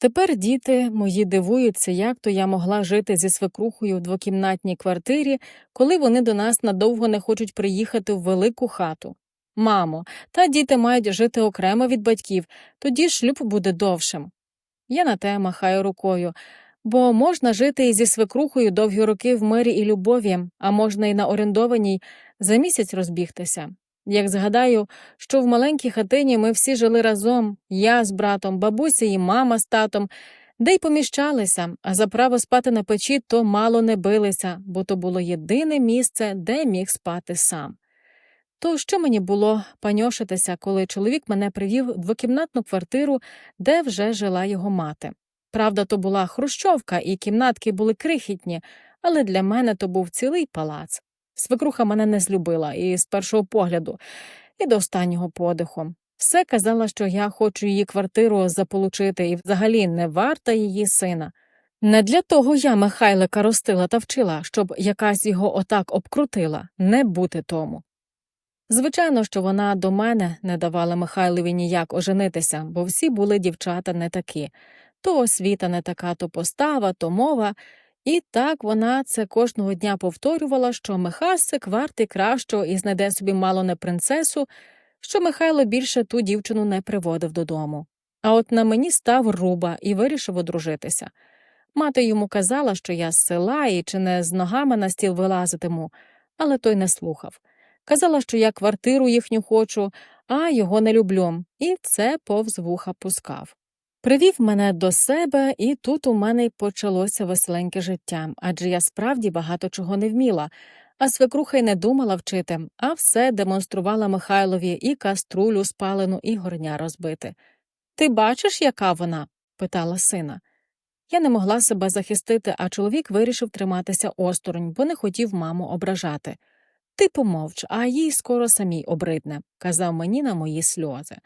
Тепер діти мої дивуються, як то я могла жити зі свекрухою в двокімнатній квартирі, коли вони до нас надовго не хочуть приїхати в велику хату. Мамо, та діти мають жити окремо від батьків, тоді шлюб буде довшим. Я на те махаю рукою, бо можна жити і зі свекрухою довгі роки в мирі і любові, а можна і на орендованій за місяць розбігтися. Як згадаю, що в маленькій хатині ми всі жили разом, я з братом, бабуся і мама з татом, де й поміщалися, а за право спати на печі то мало не билися, бо то було єдине місце, де міг спати сам. То що мені було паньошитися, коли чоловік мене привів в двокімнатну квартиру, де вже жила його мати. Правда, то була хрущовка, і кімнатки були крихітні, але для мене то був цілий палац. Свекруха мене не злюбила і з першого погляду, і до останнього подиху. Все казала, що я хочу її квартиру заполучити і взагалі не варта її сина. Не для того я Михайлика ростила та вчила, щоб якась його отак обкрутила, не бути тому. Звичайно, що вона до мене не давала Михайлові ніяк оженитися, бо всі були дівчата не такі то освіта не така, то постава, то мова. І так вона це кожного дня повторювала, що Михасик вартий кращого і знайде собі мало не принцесу, що Михайло більше ту дівчину не приводив додому. А от на мені став руба і вирішив одружитися. Мати йому казала, що я з села і чи не з ногами на стіл вилазитиму, але той не слухав. Казала, що я квартиру їхню хочу, а його не люблю, і це повз вуха пускав. Привів мене до себе, і тут у мене й почалося веселеньке життя, адже я справді багато чого не вміла, а свекруха й не думала вчити, а все демонструвала Михайлові і каструлю спалену, і горня розбити. Ти бачиш, яка вона? питала сина. Я не могла себе захистити, а чоловік вирішив триматися осторонь, бо не хотів маму ображати. Ти помовч, а їй скоро самій обридне, казав мені на мої сльози.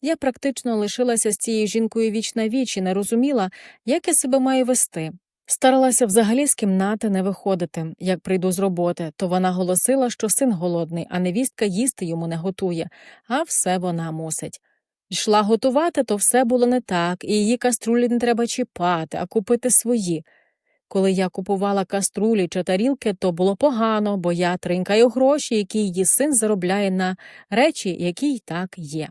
Я практично лишилася з цією жінкою віч на віч і не розуміла, як я себе маю вести. Старалася взагалі з кімнати не виходити, як прийду з роботи, то вона голосила, що син голодний, а невістка їсти йому не готує, а все вона мусить. Йшла готувати, то все було не так, і її каструлі не треба чіпати, а купити свої. Коли я купувала каструлі чи тарілки, то було погано, бо я тринкаю гроші, які її син заробляє на речі, які й так є.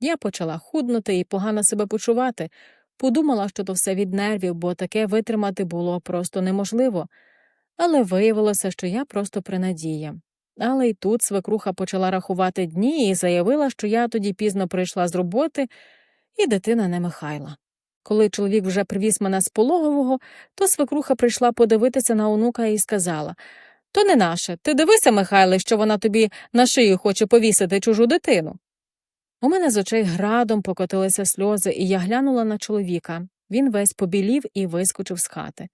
Я почала худнути і погано себе почувати, подумала, що то все від нервів, бо таке витримати було просто неможливо. Але виявилося, що я просто при надії. Але й тут свекруха почала рахувати дні і заявила, що я тоді пізно прийшла з роботи, і дитина не Михайла. Коли чоловік вже привіз мене з пологового, то свекруха прийшла подивитися на онука і сказала То не наше, ти дивися, Михайле, що вона тобі на шию хоче повісити чужу дитину. У мене з очей градом покотилися сльози, і я глянула на чоловіка. Він весь побілів і вискочив з хати.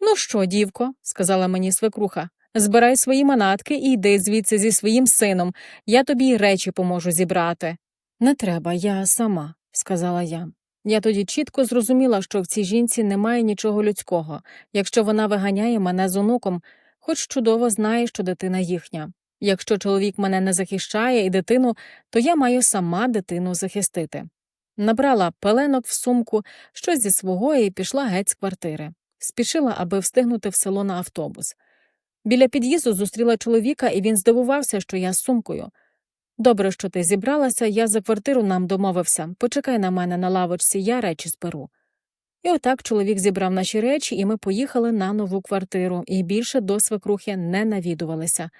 Ну що, дівко, сказала мені свекруха, збирай свої манатки і йди звідси зі своїм сином. Я тобі й речі поможу зібрати. Не треба, я сама, сказала я. Я тоді чітко зрозуміла, що в цій жінці немає нічого людського, якщо вона виганяє мене з онуком, хоч чудово знає, що дитина їхня. Якщо чоловік мене не захищає і дитину, то я маю сама дитину захистити. Набрала пеленок в сумку, щось зі свого і пішла геть з квартири. Спішила, аби встигнути в село на автобус. Біля під'їзду зустріла чоловіка, і він здивувався, що я з сумкою. Добре, що ти зібралася, я за квартиру нам домовився. Почекай на мене на лавочці, я речі зберу. І отак чоловік зібрав наші речі, і ми поїхали на нову квартиру, і більше до свекрухи не навідувалися.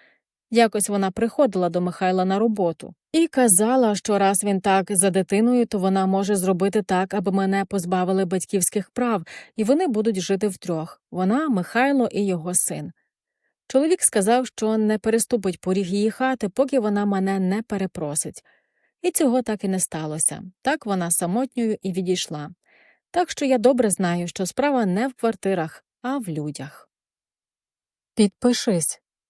Якось вона приходила до Михайла на роботу і казала, що раз він так за дитиною, то вона може зробити так, аби мене позбавили батьківських прав, і вони будуть жити втрьох вона, Михайло і його син. Чоловік сказав, що не переступить поріг її хати, поки вона мене не перепросить. І цього так і не сталося. Так вона самотньою і відійшла. Так що я добре знаю, що справа не в квартирах, а в людях. Підпишись,